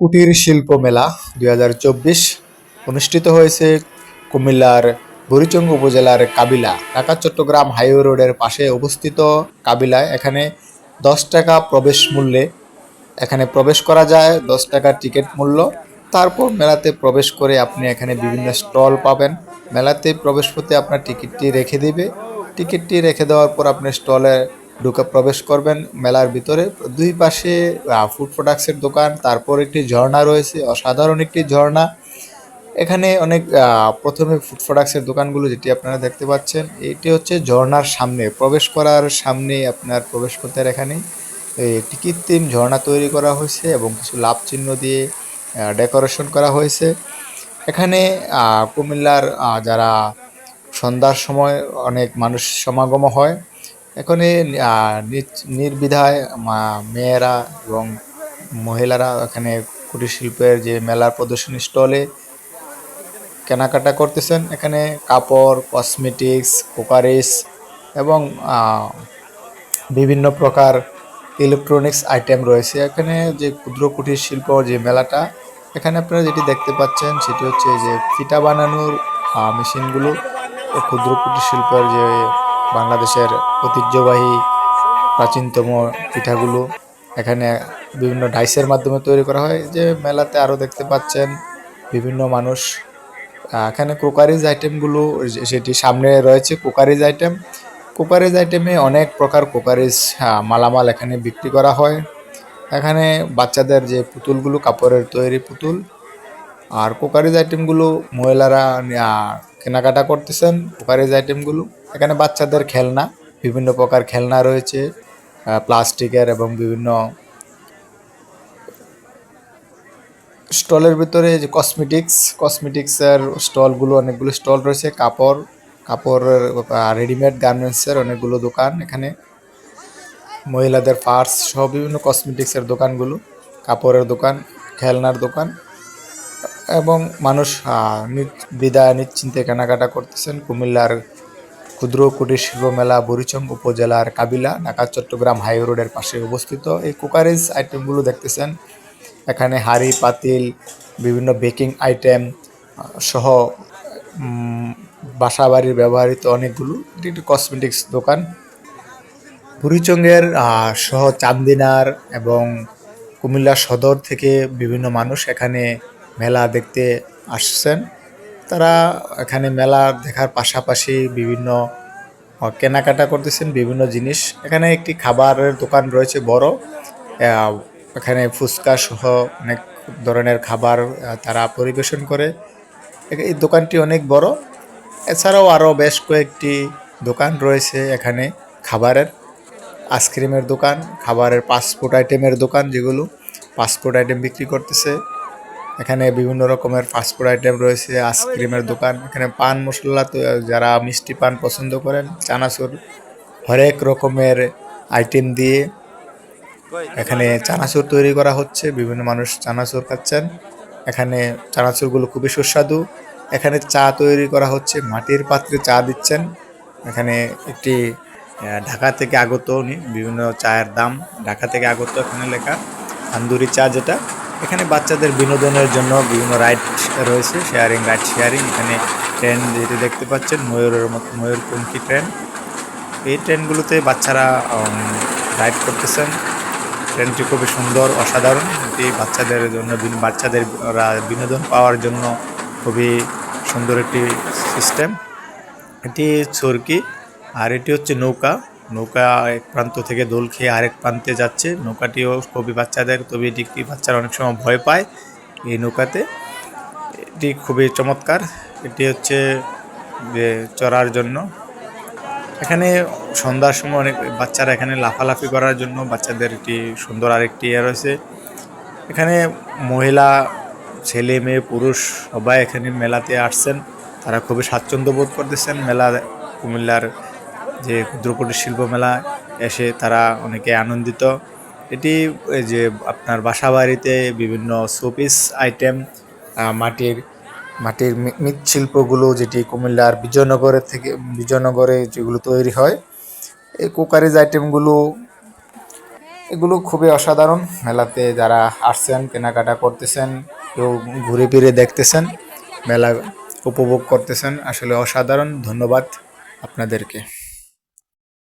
কুটির শিল্প মেলা দু হাজার চব্বিশ অনুষ্ঠিত হয়েছে কুমিল্লার বুড়িচং উপজেলার কাবিলা, ঢাকা চট্টগ্রাম হাইওয়ে রোডের পাশে অবস্থিত কাবিলায় এখানে দশ টাকা প্রবেশ মূল্যে, এখানে প্রবেশ করা যায়, দশ টাকা টিকিট মূল্য। তারপর মেলাতে প্রবেশ করে আপনি এখানে বিভিন্ন স্টল পাবেন। মেলাতে প্রবেশ করতে আপনার টিকিটটি রেখে দিবে। টিকিটটি রেখে দেওয়ার পর আপনি স্টলে ঢুকে প্রবেশ করবেন মেলার ভিতরে। দুই পাশে ফুড প্রোডাক্টসের দোকান, তারপর একটি ঝর্ণা রয়েছে, অসাধারণ একটি ঝর্ণা। এখানে অনেক প্রথমে ফুড প্রোডাক্টসের দোকানগুলো যেটি আপনারা দেখতে পাচ্ছেন, এটি হচ্ছে ঝর্ণার সামনে। প্রবেশ করার সামনে আপনার প্রবেশ করতে এখানে একটি কৃত্রিম ঝর্ণা তৈরি করা হয়েছে এবং কিছু লাভ চিহ্ন দিয়ে ডেকোরেশন করা হয়েছে। এখানে কুমিল্লার যারা সন্ধ্যার সময় অনেক মানুষ সমাগম হয় এখানে মা- মেয়েরা এবং মহিলারা এখানে কুটির শিল্পের যে মেলার প্রদর্শনী স্টলে কেনাকাটা করতেছেন। এখানে কাপড়, কসমেটিক্স, কোকারিস এবং বিভিন্ন প্রকার ইলেকট্রনিক্স আইটেম রয়েছে। এখানে যে ক্ষুদ্র কুটির শিল্প যে মেলাটা, এখানে আপনারা যেটি দেখতে পাচ্ছেন সেটি হচ্ছে যে ফিটা বানানোর মেশিনগুলো। ক্ষুদ্র কুটির শিল্পের যে বাংলাদেশের ঐতিহ্যবাহী প্রাচীনতম পিঠাগুলো। এখানে বিভিন্ন ডাইসের মাধ্যমে তৈরি করা হয়। যে মেলাতে আরও দেখতে পাচ্ছেন বিভিন্ন মানুষ। এখানে কুকারিজ আইটেমগুলো সেটি সামনে রয়েছে, কুকারিজ আইটেম। কুকারিজ আইটেমে অনেক প্রকার কুকারিজ মালামাল এখানে বিক্রি করা হয়। এখানে বাচ্চাদের যে পুতুলগুলো, কাপড়ের তৈরি পুতুল। আর কুকারিজ আইটেমগুলো মহিলারা কেনাকাটা করতেছেন কুকারিজ আইটেমগুলো। এখানে বাচ্চাদের খেলনা, বিভিন্ন প্রকার খেলনা রয়েছে প্লাস্টিকের এবং বিভিন্ন স্টলের ভিতরে যে কসমেটিক্স কসমেটিক্সের স্টলগুলো, অনেকগুলো স্টল রয়েছে, কাপড় কাপড়ের রেডিমেড গার্মেন্টসের অনেকগুলো দোকান এখানে। মহিলাদের পার্স সহ বিভিন্ন কসমেটিক্সের দোকানগুলো, কাপড়ের দোকান, খেলনার দোকান এবং মানুষ বিদায় নিশ্চিন্তে কেনাকাটা করতেছেন কুমিল্লার ক্ষুদ্র কুটির শিল্প মেলা বুড়িচং উপজেলার কাবিলা, ঢাকা, চট্টগ্রাম হাই রোডের পাশে অবস্থিত। এই কুকারিজ আইটেমগুলো দেখতেছেন। এখানে হাড়ি, পাতিল, বিভিন্ন বেকিং আইটেম সহ বাসা বাড়ির ব্যবহৃত অনেকগুলো। এটি একটি কসমেটিক্স দোকান। বুড়িচঙ্গের সহ চান্দিনার এবং কুমিল্লা সদর থেকে বিভিন্ন মানুষ এখানে মেলা দেখতে আসছেন। তারা এখানে মেলা দেখার পাশাপাশি বিভিন্ন কেনাকাটা করতেছেন বিভিন্ন জিনিস। এখানে একটি খাবারের দোকান রয়েছে বড়। এখানে ফুচকা সহ অনেক ধরনের খাবার তারা পরিবেশন করে। এই দোকানটি অনেক বড়। এছাড়াও আরও বেশ কয়েকটি দোকান রয়েছে এখানে খাবারের। আইসক্রিমের দোকান, খাবারের ফাস্টফুড আইটেমের দোকান যেগুলো ফাস্টফুড আইটেম বিক্রি করতেছে। এখানে বিভিন্ন রকমের ফাস্টফুড আইটেম রয়েছে আইসক্রিমের দোকান, এখানে পান মশলা তো যারা মিষ্টি পান পছন্দ করেন, চানাচুর, হরেক রকমের আইটেম দিয়ে এখানে চানাচুর তৈরি করা হচ্ছে, বিভিন্ন মানুষ চানাচুর খাচ্ছেন। এখানে চানাচুরগুলো খুবই সুস্বাদু। এখানে চা তৈরি করা হচ্ছে, মাটির পাত্রে চা দিচ্ছেন। এখানে একটি ঢাকা থেকে আগত উনি, বিভিন্ন চায়ের দাম, ঢাকা থেকে আগত এখানে লেখা, তান্দুরি চা যেটা এখানে বাচ্চাদের বিনোদনের জন্য বিভিন্ন রাইড রয়েছে শেয়ারিং রাইড শেয়ারিং এখানে ট্রেন যেটি দেখতে পাচ্ছেন, ময়ূরের মতো ময়ূরপঙ্খী ট্রেন এই ট্রেনগুলোতে বাচ্চারা রাইড করতেছেন। ট্রেনটি খুবই সুন্দর, অসাধারণ। এটি বাচ্চাদের জন্য বাচ্চাদের বিনোদন পাওয়ার জন্য খুবই সুন্দর একটি সিস্টেম এটি চরকি, আর এটি হচ্ছে নৌকা। নৌকা এক প্রান্ত থেকে দোল খেয়ে আরেক প্রান্তে যাচ্ছে। নৌকাটিও খুবই বাচ্চাদের তবে এটি বাচ্চারা অনেক সময় ভয় পায় এই নৌকাতে। এটি খুবই চমৎকার। এটি হচ্ছে যে চড়ার জন্য। এখানে সন্ধ্যার সময় অনেক বাচ্চারা এখানে লাফালাফি করার জন্য বাচ্চাদের একটি সুন্দর আরেকটি ইয়ে রয়েছে। এখানে মহিলা, ছেলে, মেয়ে, পুরুষ সবাই এখানে মেলাতে আসছেন। তারা খুবই স্বাচ্ছন্দ্য বোধ করতেছেন। মেলা কুমিল্লার যে ক্ষুদ্রকুটির শিল্প মেলা এসে তারা অনেকে আনন্দিত। এটি যে আপনার বাসা বাড়িতে বিভিন্ন শোপিস আইটেম মাটির মাটির মৃৎশিল্পগুলো যেটি কুমিল্লার বিজয়নগরের থেকে, বিজয়নগরে যেগুলো তৈরি হয়, এই কুকারিজ আইটেমগুলো, এগুলো খুবই অসাধারণ। মেলাতে যারা আসছেন, কেনাকাটা করতেছেন, কেউ ঘুরে ফিরে দেখতেছেন, মেলা উপভোগ করতেছেন, আসলে অসাধারণ। ধন্যবাদ আপনাদেরকে।